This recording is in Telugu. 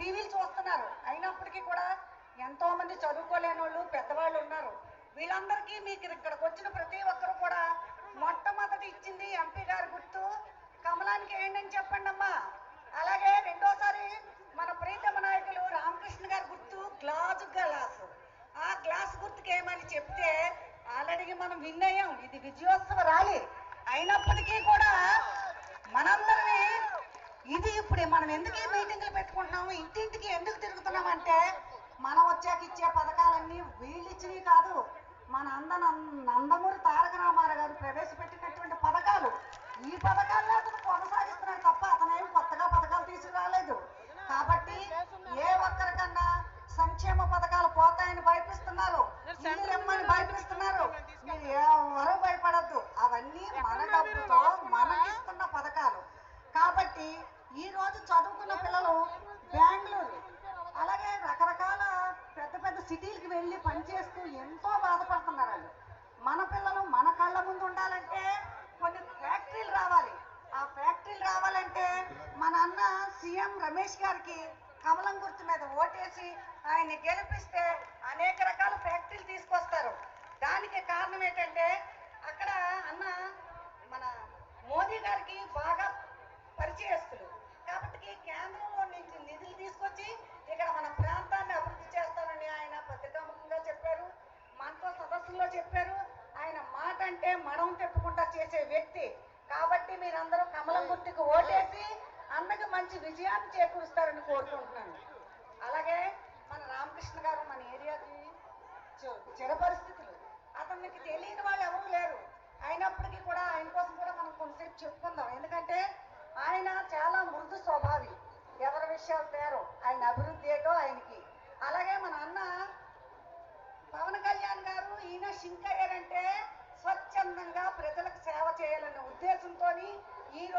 టీవీలు చూస్తున్నారు. అయినప్పటికీ కూడా ఎంతో మంది చదువుకోలేని వాళ్ళు పెద్దవాళ్ళు ఉన్నారు. వీళ్ళందరికీ మీకు ఇక్కడికి వచ్చిన ప్రతి ఒక్కరు కూడా మొట్టమొదటి ఇచ్చింది ఎంపీ గారి గుర్తు. కమలానికి ఏంటని చెప్పండి అమ్మా? అలాగే రెండోసారి మన ప్రీతమ నాయకులు రామకృష్ణ గారి గుర్తు గ్లాసు గ్లాసు. ఆ గ్లాస్ గుర్తుకి ఏమని చెప్తే ఆల్రెడీ మనం విన్ అయ్యాం ఇది విజయోత్సవ ర్యాలీ. అయినప్పటికీ కూడా మనందరినీ ఇది ఇప్పుడు మనం ఎందుకు ఈ మీటింగ్లు పెట్టుకుంటున్నాము? ఇంటింటికి ఎందుకు తిరుగుతున్నామంటే మనం వచ్చాక ఇచ్చే పథకాలన్నీ వీళ్ళు ఇచ్చినవి కాదు. మన అంద నందమూరి తారక రమేష్ గారికి కమలం గుర్తు మీద ఓటేసి ఆయన్ని గెలిపిస్తే అనేక రకాల ఫ్యాక్టరీలు తీసుకొస్తారు. దానికి కారణం ఏంటంటే అక్కడ అన్న మన మోదీ గారికి బాగా పరిచయస్తులు. కాబట్టి కేంద్రంలో నుంచి నిధులు తీసుకొచ్చి ఇక్కడ మన ప్రాంతాన్ని అభివృద్ధి చేస్తానని ఆయన పత్రికాముఖంగా చెప్పారు. మనతో సదస్సుల్లో చెప్పారు. ఆయన మాట అంటే మనం తెప్పుకుంటా చేసే వ్యక్తి. కాబట్టి మీరందరూ కమలం గుర్తుకు ఓటేసి మంచి విజయాన్ని చేకూరుస్తారని కోరుకుంటున్నాను. అలాగే మన రామకృష్ణ గారు మన ఏరియాకి చ- చిర పరిస్థితులు. అతనికి తెలియని వాళ్ళు ఎవరు లేరు. అయినప్పటికీ కూడా ఆయన కోసం కూడా మనం కొంతసేపు చెప్పుకుందాం. ఎందుకంటే ఆయన చాలా మృదు స్వభావి. ఎవరి విషయాలు తేరు ఆయన అభివృద్ధి ఏటో ఆయనకి. అలాగే మన అన్న పవన్ కళ్యాణ్ గారు ఈయన షింక్ స్వచ్ఛందంగా ప్రజలకు సేవ చేయాలనే ఉద్దేశంతో ఈ